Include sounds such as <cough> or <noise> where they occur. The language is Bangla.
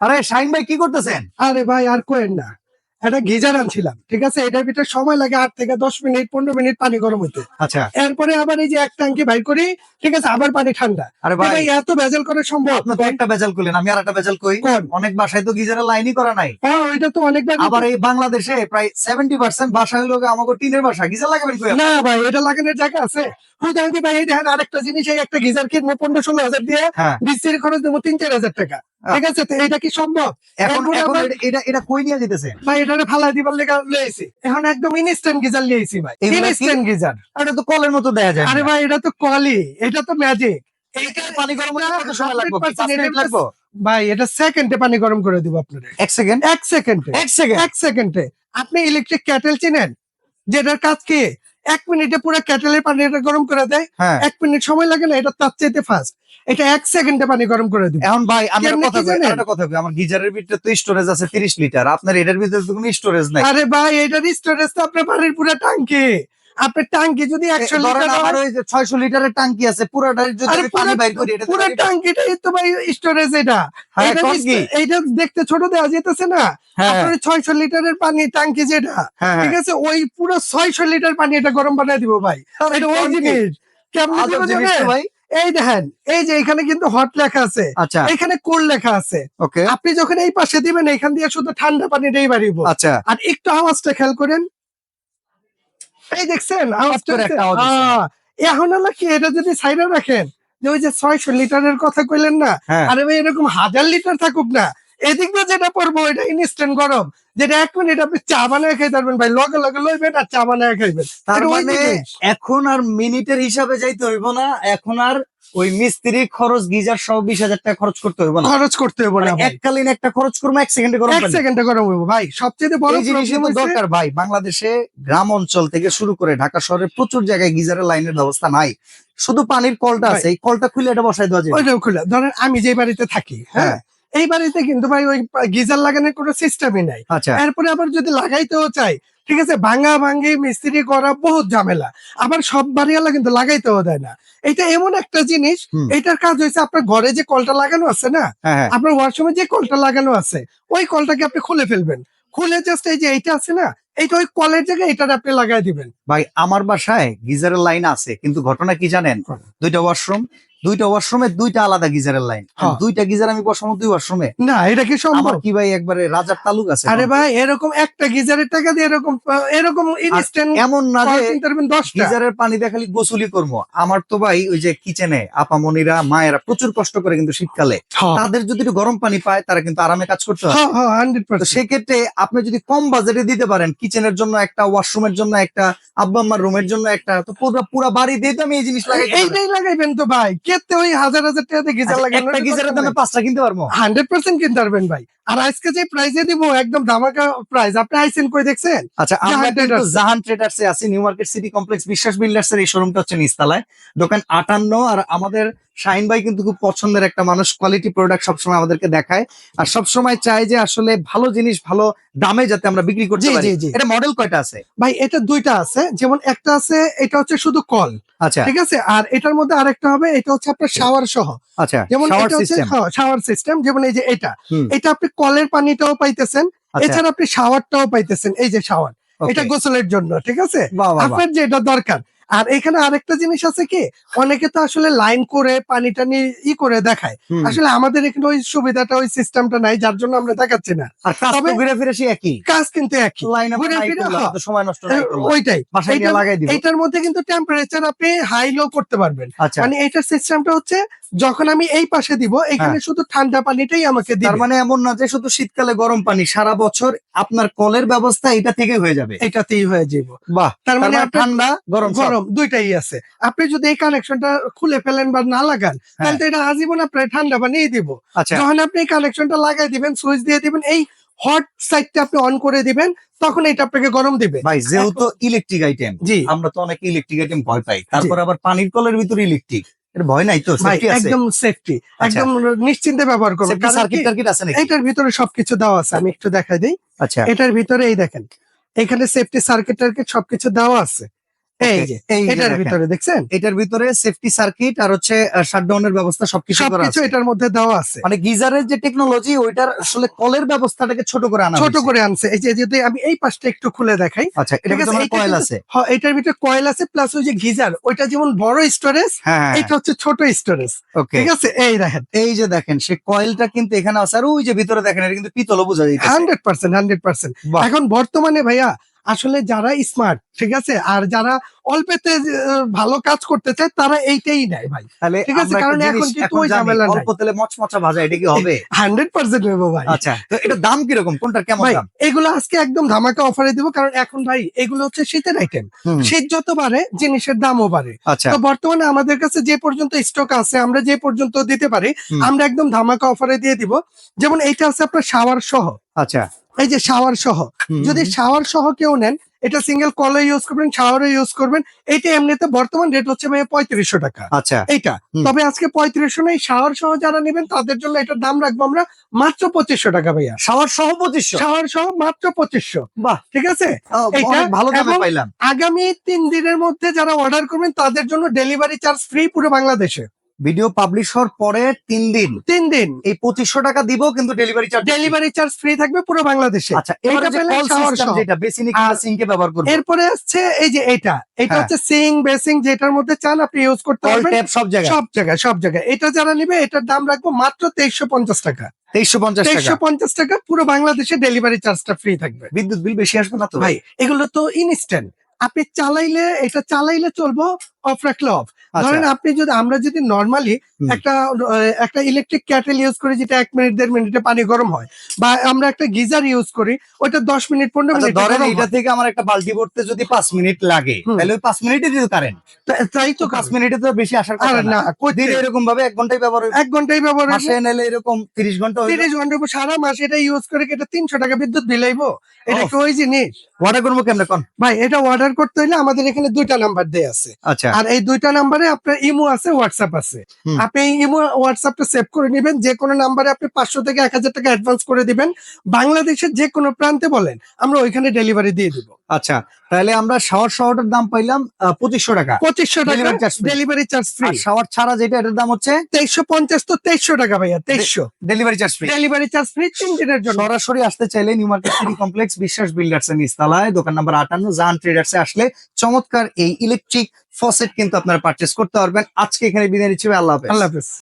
আরে শাহিন ভাই কি করতেছেন? আরে ভাই আর কোয়েন না। একটা গিজার আনছিলাম ঠিক আছে? এটার ভিতরে সময় লাগে আট থেকে দশ মিনিট পনেরো মিনিট পানি গরম হতে আচ্ছা। এরপরে আবার এই যে এক ট্যাঙ্কি বাইর করি ঠিক আছে? আবার পানি ঠান্ডা। আরে ভাই। এত ভেজাল করা সম্ভব? তো একটা বেজাল করলেন আমি আর একটা বেজাল কই অনেক বাসায় তো গিজারের লাইনই করা নাই। হ্যাঁ ওইটা তো অনেকবার আবার এই বাংলাদেশে প্রায় সেভেন্টি পার্সেন্ট বাসা হলো আমাকে টিনের বাসা গিজার লাগাবেন না ভাই এটা লাগানোর জায়গা আছে। ভাই এই দেখেন আরেকটা জিনিস এই একটা গিজার কিনবো পনেরো ষোলো হাজার দিয়ে হ্যাঁ। বৃষ্টির খরচ দেবো তিন চার হাজার টাকা। ঠিক আছে তো এটা কি সম্ভব? এখন এখন এটা- এটা এটা কই নিয়ে যেতেছে? ভাই এটারে ফালাই দিবার লেগে লইছি। এখন একদম ইনস্ট্যান্ট গিজার লিয়েছি ভাই। Instant geyser. এটা তো কলের মতো দেয়া যায় আরে ভাই এটা তো কলি এটা তো ম্যাজিক এইটা পানি গরম হতে কত সময় লাগবে? 100% 5 মিনিট লাগবে? ভাই এটা সেকেন্ডে পানি গরম করে দিব আপনাদের। এক সেকেন্ড এক সেকেন্ডে এক সেকেন্ড এক সেকেন্ডে আপনি ইলেকট্রিক ক্যাটেল চিনেন? যেটার কাজ কি? এক মিনিটে পুরো ক্যাটেলের পানিটা গরম করে দেয়। হ্যাঁ। এক মিনিট সময় লাগে না এটা তার চাইতে ফাস্ট এটা এক সেকেন্ডে পানি গরম করে দিব। এখন ভাই আমি একটা কেমনে কথা একটা কথা আমার গিজারের ভিতরে তো স্টোরেজ আছে 30 লিটার আপনার এটার ভিতরে তো কোনো স্টোরেজ নাই। আরে ভাই এটার স্টোরেজ তো আপনার বাড়ির পুরো আপনার টাঙ্কি যদি একশো ধরেন লিটার আমার ওই যে 600 লিটারের টাঙ্কি আছে যদি পানি বাইর করি এটা পুরো টাঙ্কিটাই তো ভাই স্টোরেজ এটা। হ্যাঁ, এটা দেখতে ছোট দেওয়া যেতেছে না। হ্যাঁ। আপনার ছয়শো লিটারের পানি টাঙ্কি যেটা হ্যাঁ ঠিক আছে? ওই পুরো ছয়শো লিটার পানি এটা গরম বানায় দিব ভাই। এটা ওই জিনিস। কেমন জিনিস ভাই। এই দেখেন এই যে এখানে কিন্তু হট লেখা আছে। আচ্ছা। এখানে কোল লেখা আছে। ওকে আপনি যখন এই পাশে দিবেন এখান দিয়ে শুধু ঠান্ডা পানি পানিটাই বাড়িব। আচ্ছা। আর একটু আওয়াজটা খেয়াল করেন। এই দেখছেন আওয়াজটা। এখন হলো কি এটা যদি সাইডে রাখেন যে ওই যে ছয়শো লিটারের কথা কইলেন না হ্যাঁ। আরে ভাই এরকম হাজার লিটার থাকুক না এদিক দিয়ে যেটা পড়ব এটা ইনস্ট্যান্ট গরম। যেটা এক মিনিট আপনি চা বানায় খাইতে পারবেন ভাই লগে লগে লইবেন আর চা বানায় খাইবেন। তার মানে এখন আর মিনিটের হিসাবে যাইতে হইব না এখন আর ওই মিস্ত্রি খরচ গিজার সহ বিশ হাজার টাকা খরচ করতে হইব না। খরচ করতে মানে না এককালীন একটা খরচ করব এক সেকেন্ডে গরম এক সেকেন্ডে গরম হইব ভাই। সবচেয়ে বড় হইছে- দরকার ভাই বাংলাদেশে গ্রাম অঞ্চল থেকে শুরু করে ঢাকা শহরে প্রচুর জায়গায় গিজারের লাইনের ব্যবস্থা নাই। শুধু পানির কলটা আছে এই কলটা খুলে এটা বসাই দেওয়া যায় ওইটাও খুলে। ধরেন আমি যে বাড়িতে থাকি হ্যাঁ? হ্যাঁ। এই বাড়িতে কিন্তু ভাই ওই গিজার লাগানোর কোনো সিস্টেমই নাই। আচ্ছা। এরপরে আবার যদি লাগাইতেও চাই ঠিক আছে ভাঙা ভাঙ্গি মিস্ত্রি করা বহুত ঝামেলা। আবার সব বাড়িওয়ালা কিন্তু লাগাইতেও দেয় না। এটা এমন একটা জিনিস। এটার কাজ হয়েছে আপনার ঘরে যে কলটা লাগানো আছে না হ্যাঁ হ্যাঁ। আপনার ওয়াশরুমে যে কলটা লাগানো আছে ওই কলটাকে আপনি খুলে ফেলবেন। খুলে জাস্ট এই যে এইটা আছে না এইটা ওই কলের জায়গায় এটা আপনি লাগাই দিবেন। ভাই আমার বাসায় গিজারের লাইন আছে কিন্তু ঘটনা কি জানেন? হ্যাঁ। দুইটা ওয়াশরুম দুইটা ওয়াশরুমে দুইটা আলাদা গিজারের লাইন হ্যাঁ। দুইটা গিজার আমি বসাবো দুই ওয়াশরুমে না এটা কি সম্ভব? কি ভাই একবারে রাজার তালুক আছে? আরে ভাই এরকম একটা গিজারের টাকা দিয়ে এরকম এরকম ইনস্ট্যান্ট এমন না যে গিজারের পানি দিয়ে খালি গোসুলি করব। আমার তো ভাই ওই যে কিচেনে আপামনিরা মায়েরা প্রচুর কষ্ট করে কিন্তু শীতকালে। হ্যাঁ। তাদের যদি একটু গরম পানি পায় তারা কিন্তু আরামে কাজ করতে হয়। হ্যাঁ সেক্ষেত্রে আপনি যদি কম বাজেটে দিতে পারেন কিচেনের জন্য একটা ওয়াশরুমের জন্য একটা আব্বা আম্মার রুমের জন্য একটা তো পুরো পুরো বাড়ি দিয়ে তো আমি এই জিনিস লাগাই এইটাই লাগাইবেন তো ভাই। কেতে ওই হাজার হাজার টাকা দিয়ে গিজার লাগানো একটা গিজারের দামে পাঁচটা কিনতে পারব? হান্ড্রেড পার্সেন্ট কিনতে পারবেন ভাই। আর আজকে যে প্রাইজে দিব একদম ধামাকা প্রাইস আপনি আইসেন কই দেখছেন? আচ্ছা আমরা জাহান কিন্তু জাহান ট্রেডার্স আছি new market city complex Biswas builders এর এই শোরুমটা হচ্ছে নিস্তালায় দোকান আটান্ন আর আমাদের শাহিন ভাই কিন্তু খুব পছন্দের একটা মানুষ কোয়ালিটি প্রোডাক্ট সবসময় আমাদেরকে দেখায়। আর সবসময় চায় যে আসলে ভালো জিনিস ভালো দামে যাতে আমরা বিক্রি করতে পারি। জি। এটা মডেল কয়টা আছে? ভাই এটা দুইটা আছে। যেমন একটা আছে এটা হচ্ছে শুধু কল। আচ্ছা। ঠিক আছে? আর এটার মধ্যে আরেকটা হবে এটা হচ্ছে আপনার শাওয়ার সহ। আচ্ছা যেমন শাওয়ার এটা হচ্ছে সিস্টেম শাওয়ার সিস্টেম যেমন এই যে এটা। এটা আপনি কলের পানিটাও পাইতেছেন আচ্ছা। এছাড়া আপনি শাওয়ারটাও পাইতেছেন এই যে শাওয়ার এটা গোসলের জন্য ঠিক আছে? আপনার যে এটা আপনার যেটা দরকার। আর এখানে আরেকটা জিনিস আছে কি? অনেকে তো আসলে লাইন করে পানি টানি ই করে দেখায়। আসলে আমাদের এখানে ওই সুবিধাটা ওই সিস্টেমটা নাই যার জন্য আমরা দেখাচ্ছি না। আর কাজ তো তবে- ঘুরে ফিরে সেই একই। কাজ কিন্তু একই। লাইন ঘুরে ফিরে, হ্যাঁ। সময় নষ্ট ওইটাই। দিব। এইটার মধ্যে কিন্তু টেম্পারেচার আপনি হাই লো করতে পারবেন। আচ্ছা। মানে এইটার সিস্টেমটা হচ্ছে যখন আমি এই পাশে দিব এখানে শুধু ঠান্ডা পানিটাই আমাকে তার মানে এমন না যে শুধু শীতকালে গরম পানি সারা বছর আপনার কলের ব্যবস্থা এটা থেকে হয়ে যাবে। এটাতেই হয়ে যাব বাহ তার মানে মানে ঠান্ডা গরম সব। গরম দুইটাই আছে। আপনি যদি এই কানেকশনটা খুলে ফেলেন বা না লাগান তাহলে তো এটা আজীবন আপনার ঠান্ডা পানিই দিব। আচ্ছা। যখন আপনি এই কানেকশনটা লাগাই দিবেন সুইচ দিয়ে দিবেন এই হট সাইডটা আপনি অন করে দিবেন তখন এটা আপনাকে গরম দিবে। ভাই যেহেতু ইলেকট্রিক আইটেম জি। আমরা তো অনেক ইলেকট্রিক আইটেম ভয় পাই। তারপর আবার পানির কলের ভিতরে ইলেকট্রিক ভয় নাই তো? ভাই সেফটি আছে? একদম সেফটি একদম নিশ্চিন্তে ব্যবহার করবেন। সার্কিট টার্কিট আছে নাকি? এটার ভিতরে সবকিছু দেওয়া আছে আমি একটু দেখাই দিই। আচ্ছা। এটার ভিতরে এই দেখেন এখানে সেফটি সার্কিট টার্কিট সবকিছু দেওয়া আছে। এই যে এটার। ভিতরে দেখছেন? এটার ভিতরে সেফটি সার্কিট আর হচ্ছে শাটডাউনের ব্যবস্থা সবকিছু করা সবকিছু আছে। এটার মধ্যে দেওয়া আছে। মানে গিজারের যে টেকনোলজি ওইটার আসলে কলের ব্যবস্থাটাকে ছোট করে আনা ছোট করে আনছে। এই যে যদি আমি এই পাশটা একটু খুলে দেখাই আচ্ছা এটা ভিতরে কয়েল আছে। হ্যাঁ, এটার ভিতরে কয়েল আছে প্লাস ওই যে গিজার ওইটা যেমন বড় স্টোরেজ হ্যাঁ এটা হচ্ছে ছোট স্টোরেজ ঠিক আছে? এই দেখেন। এই যে দেখেন সে কয়েলটা কিন্তু এখানে আছে আর ওই যে ভিতরে দেখেন এটা কিন্তু পিতলও বোঝা যাইতেছে। হান্ড্রেড পার্সেন্ট হান্ড্রেড পার্সেন্ট এখন বর্তমানে ভাইয়া আসলে যারা স্মার্ট ঠিক আছে? আর যারা অল্পেতে ভালো কাজ করতে চায় তারা এইটাই নেয় ভাই। ঠিক আছে, কারণ এখন কিন্তু ওই ঝামেলা। অল্প তেলে মচমচা ভাজা এটা কি হবে? <laughs> হান্ড্রেড পার্সেন্ট নেব ভাই। আচ্ছা তো এটা দাম কীরকম? কোনটার কেমন দাম? এগুলো আজকে একদম ধামাকা অফারে দিব কারণ এখন ভাই এগুলো হচ্ছে শীতের আইটেম শীত যত বাড়ে জিনিসের দামও বাড়ে। আচ্ছা। তো বর্তমানে আমাদের কাছে যে পর্যন্ত স্টক আছে আমরা যে পর্যন্ত দিতে পারি আমরা একদম ধামাকা অফারে দিয়ে দিব। যেমন এইটা আছে আপনার শাওয়ার সহ। আচ্ছা। এই যে শাওয়ার সহ। যদি শাওয়ার সহ কেউ নেন এটা সিঙ্গেল কলে ইউজ করবেন শাওয়ারে ইউজ করবেন এটা এমনিতে বর্তমান রেট হচ্ছে ভাই পঁয়ত্রিশশো টাকা। আচ্ছা। এইটা। তবে আজকে পঁয়ত্রিশশো নেই শাওয়ার সহ যারা নেবেন তাদের জন্য এটার দাম রাখব আমরা মাত্র পঁচিশশো টাকা ভাইয়া। শাওয়ার সহ পঁচিশশো? শাওয়ার সহ মাত্র পঁচিশশো। বাহ। ঠিক আছে? অনেক ভালো দামে পাইলাম। আগামী তিন দিনের মধ্যে যারা অর্ডার করবেন তাদের জন্য ডেলিভারি চার্জ ফ্রি পুরো বাংলাদেশে। ভিডিও পাবলিশ হওয়ার পরে তিন দিন। তিন দিন। এই পঁচিশশো টাকা দিব কিন্তু delivery charge delivery charge free থাকবে পুরো বাংলাদেশে। আচ্ছা। যেটা ব্যবহার করব। এরপরে আসছে এই যে এটা। এটা হ্যাঁ। হচ্ছে সিং বেসিং যেটার মধ্যে চান আপনি ইউজ করতে পারবেন। সব জায়গায়। সব জায়গায় সব জায়গায়। এটা যারা নিবে এটার দাম রাখব মাত্র তেইশশো পঞ্চাশ টাকা। তেইশশো পঞ্চাশ তেইশশো পঞ্চাশ টাকা পুরো বাংলাদেশে ডেলিভারি চার্জটা ফ্রি থাকবে। বিদ্যুৎ বিল বেশি আসবে না তো? ভাই এগুলো তো ইনস্ট্যান্ট আপনি চালাইলে এটা চালাইলে চলবো অফ রাখলে অফ আচ্ছা। ধরেন আপনি যদি আমরা যদি নর্মালি একটা একটা ইলেকট্রিক ক্যাটেল ইউজ করি যেটা এক মিনিট দেড় মিনিটে পানি গরম হয় বা আমরা একটা গিজার ইউজ করি ওইটা দশ মিনিট পনেরো আচ্ছা, মিনিট ধরেন এটা থেকে আমার একটা বাল্টি ভরতে যদি পাঁচ মিনিট লাগে তাহলে ওই পাঁচ মিনিটে দিতে কারেন্ট তাই তো পাঁচ মিনিটে তো বেশি আসার কথা না। দিনে এরকম ভাবে এক ঘন্টায় ব্যবহার। এক ঘন্টায় ব্যবহার মাসে নিলে এরকম তিরিশ ঘণ্টা। তিরিশ ঘণ্টা সারা মাস এটা ইউজ করে এটা তিনশো টাকা বিদ্যুৎ বিলাইবো এটা কি ওই জিনিস? অর্ডার করব কেমনে ভাই এটা অর্ডার করতে হলে আমাদের এখানে দুইটা নাম্বার দেয়া আছে। আচ্ছা। আর এই দুইটা নাম্বারে আপনার ইমো আছে হোয়াটসঅ্যাপ আছে। আপনি এই ইমো হোয়াটসঅ্যাপটা সেভ করে নেবেন যে কোনো নাম্বারে আপনি পাঁচশো থেকে এক হাজার টাকা অ্যাডভান্স করে দিবেন। বাংলাদেশের যে কোনো প্রান্তে বলেন আমরা ওইখানে ডেলিভারি দিয়ে দিব। আচ্ছা তাহলে আমরা শাওয়ার শহরটার দাম পাইলাম পঁচিশশো টাকা। পঁচিশশো টাকা। ডেলিভারি চার্জ ফ্রি শাওয়ার ছাড়া যেটা এটার দাম হচ্ছে? তেইশশো পঞ্চাশ তো তেইশশো টাকা ভাইয়া তেইশশো। Delivery charge free delivery charge free তিন দিনের জন্য। সরাসরি আসতে চাইলে new market city complex Biswas builders এর নিস্তালায় দোকান নাম্বার আটান্ন জান ট্রেডার্স এ আসলে চমৎকার এই ইলেকট্রিক ফসেট কিন্তু আপনারা পারচেস করতে পারবেন। আজকে এখানে বিদায় নিচ্ছি আল্লাহ হাফেজ। আল্লাহ হাফেজ।